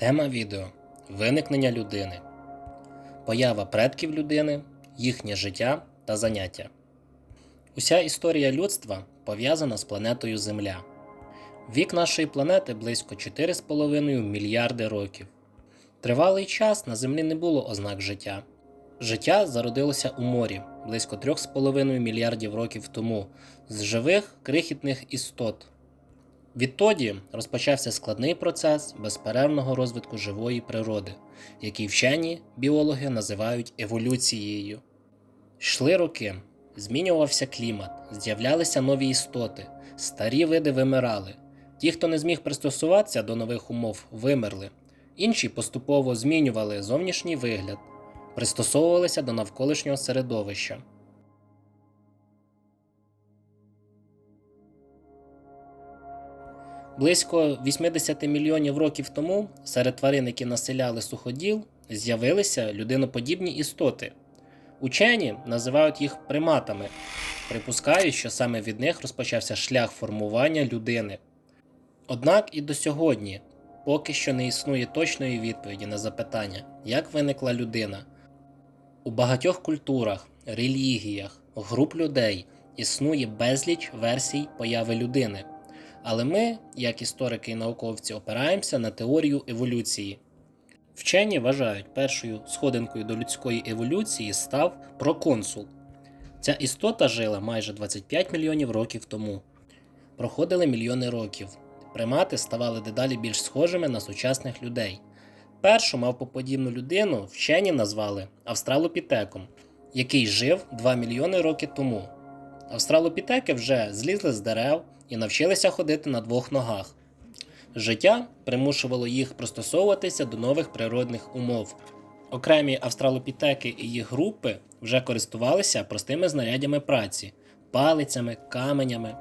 Тема відео Виникнення людини. Поява предків людини, їхнє життя та заняття. Уся історія людства пов'язана з планетою Земля. Вік нашої планети близько 4,5 мільярди років. Тривалий час на Землі не було ознак життя. Життя зародилося у морі близько 3,5 мільярдів років тому з живих крихітних істот. Відтоді розпочався складний процес безперервного розвитку живої природи, який вчені біологи називають еволюцією. Йшли роки, змінювався клімат, з'являлися нові істоти, старі види вимирали. Ті, хто не зміг пристосуватися до нових умов, вимерли. Інші поступово змінювали зовнішній вигляд, пристосовувалися до навколишнього середовища. Близько 80 мільйонів років тому серед тварин, які населяли суходіл, з'явилися людиноподібні істоти. Учені називають їх приматами, припускають, що саме від них розпочався шлях формування людини. Однак і до сьогодні поки що не існує точної відповіді на запитання, як виникла людина. У багатьох культурах, релігіях, груп людей існує безліч версій появи людини. Але ми, як історики і науковці, опираємося на теорію еволюції. Вчені вважають, першою сходинкою до людської еволюції став проконсул. Ця істота жила майже 25 мільйонів років тому. Проходили мільйони років. Примати ставали дедалі більш схожими на сучасних людей. Першу мавпоподібну людину вчені назвали австралопітеком, який жив 2 мільйони років тому. Австралопітеки вже злізли з дерев і навчилися ходити на двох ногах. Життя примушувало їх пристосовуватися до нових природних умов. Окремі австралопітеки і їх групи вже користувалися простими знарядями праці палицями, каменями.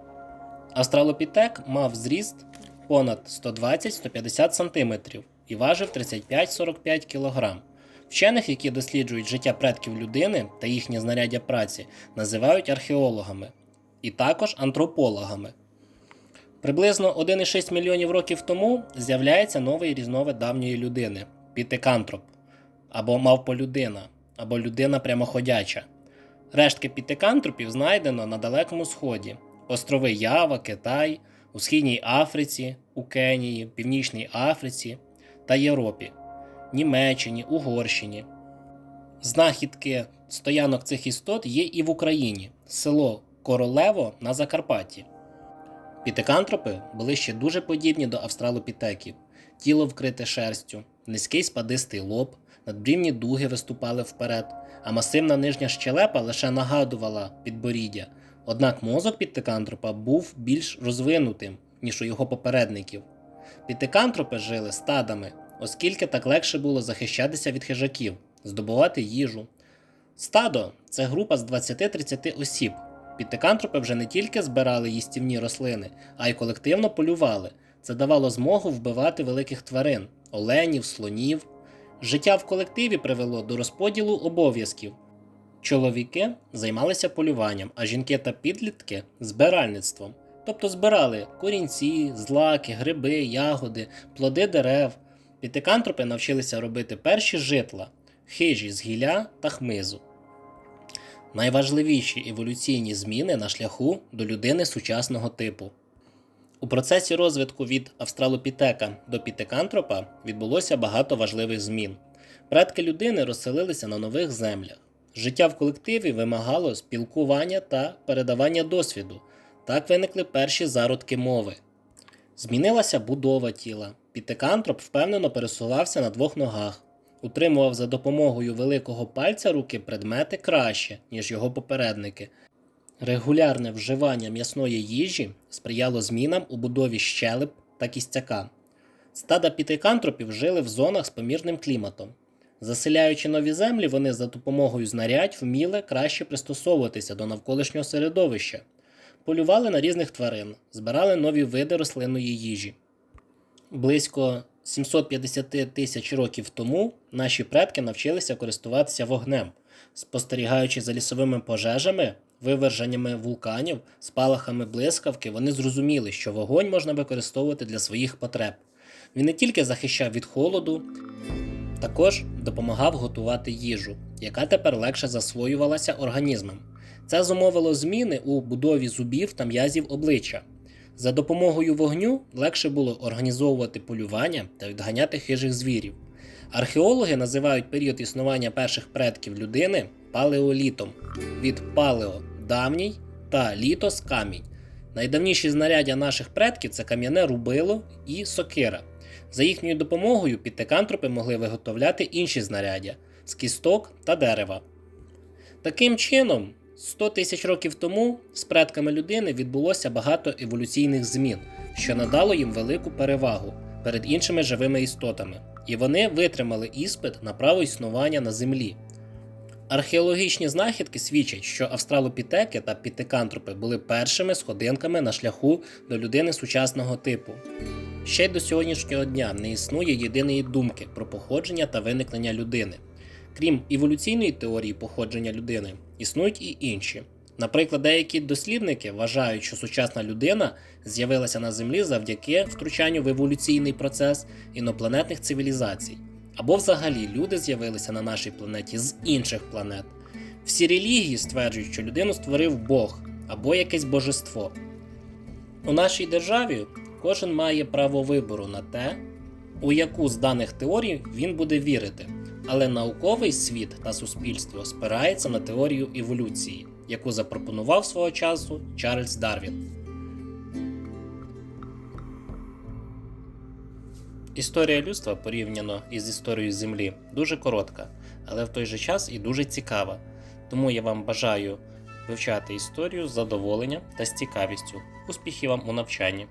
Австралопітек мав зріст понад 120-150 см і важив 35-45 кг. Вчених, які досліджують життя предків людини та їхні знаряддя праці, називають археологами і також антропологами. Приблизно 1,6 мільйонів років тому з'являється новий різновид давньої людини пітекантроп, або мавполюдина, або людина прямоходяча. Рештки пітекантропів знайдено на Далекому Сході, острови Ява, Китай, у Східній Африці, у Кенії, Північній Африці та Європі, Німеччині, Угорщині. Знахідки стоянок цих істот є і в Україні, село Королево на Закарпатті. Пітекантропи були ще дуже подібні до австралопітеків. Тіло вкрите шерстю, низький спадистий лоб, надбрівні дуги виступали вперед, а масивна нижня щелепа лише нагадувала підборіддя. Однак мозок пітекантропа був більш розвинутим, ніж у його попередників. Пітекантропи жили стадами, оскільки так легше було захищатися від хижаків, здобувати їжу. Стадо це група з 20-30 осіб. Пітекантропи вже не тільки збирали їстівні рослини, а й колективно полювали. Це давало змогу вбивати великих тварин оленів, слонів. Життя в колективі привело до розподілу обов'язків. Чоловіки займалися полюванням, а жінки та підлітки збиральництвом, тобто збирали корінці, злаки, гриби, ягоди, плоди дерев. Пітекантропи навчилися робити перші житла, хижі з гілля та хмизу. Найважливіші еволюційні зміни на шляху до людини сучасного типу. У процесі розвитку від австралопітека до пітекантропа відбулося багато важливих змін. Предки людини розселилися на нових землях. Життя в колективі вимагало спілкування та передавання досвіду. Так виникли перші зародки мови. Змінилася будова тіла. Пітекантроп впевнено пересувався на двох ногах, утримував за допомогою великого пальця руки предмети краще, ніж його попередники. Регулярне вживання м'ясної їжі сприяло змінам у будові щелеп та кістяка. Стада пітекантропів жили в зонах з помірним кліматом. Заселяючи нові землі, вони за допомогою знарядь вміли краще пристосовуватися до навколишнього середовища, полювали на різних тварин, збирали нові види рослинної їжі. Близько 750 тисяч років тому наші предки навчилися користуватися вогнем, спостерігаючи за лісовими пожежами, виверженнями вулканів, спалахами блискавки, вони зрозуміли, що вогонь можна використовувати для своїх потреб. Він не тільки захищав від холоду, також допомагав готувати їжу, яка тепер легше засвоювалася організмом. Це зумовило зміни у будові зубів та м'язів обличчя. За допомогою вогню легше було організовувати полювання та відганяти хижих звірів. Археологи називають період існування перших предків людини палеолітом від палео давній та літос камінь. Найдавніші знаряддя наших предків це кам'яне рубило і сокира. За їхньою допомогою підтекантропи могли виготовляти інші знаряддя з кісток та дерева. Таким чином, 100 тисяч років тому з предками людини відбулося багато еволюційних змін, що надало їм велику перевагу перед іншими живими істотами, і вони витримали іспит на право існування на землі. Археологічні знахідки свідчать, що австралопітеки та пітекантропи були першими сходинками на шляху до людини сучасного типу. Ще й до сьогоднішнього дня не існує єдиної думки про походження та виникнення людини. Крім еволюційної теорії походження людини, існують і інші. Наприклад, деякі дослідники вважають, що сучасна людина з'явилася на Землі завдяки втручанню в еволюційний процес інопланетних цивілізацій, або взагалі люди з'явилися на нашій планеті з інших планет. Всі релігії стверджують, що людину створив Бог або якесь божество. У нашій державі кожен має право вибору на те, у яку з даних теорій він буде вірити. Але науковий світ та суспільство спирається на теорію еволюції, яку запропонував свого часу Чарльз Дарвін. Історія людства порівняно із історією Землі дуже коротка, але в той же час і дуже цікава. Тому я вам бажаю вивчати історію з задоволенням та з цікавістю. Успіхів вам у навчанні!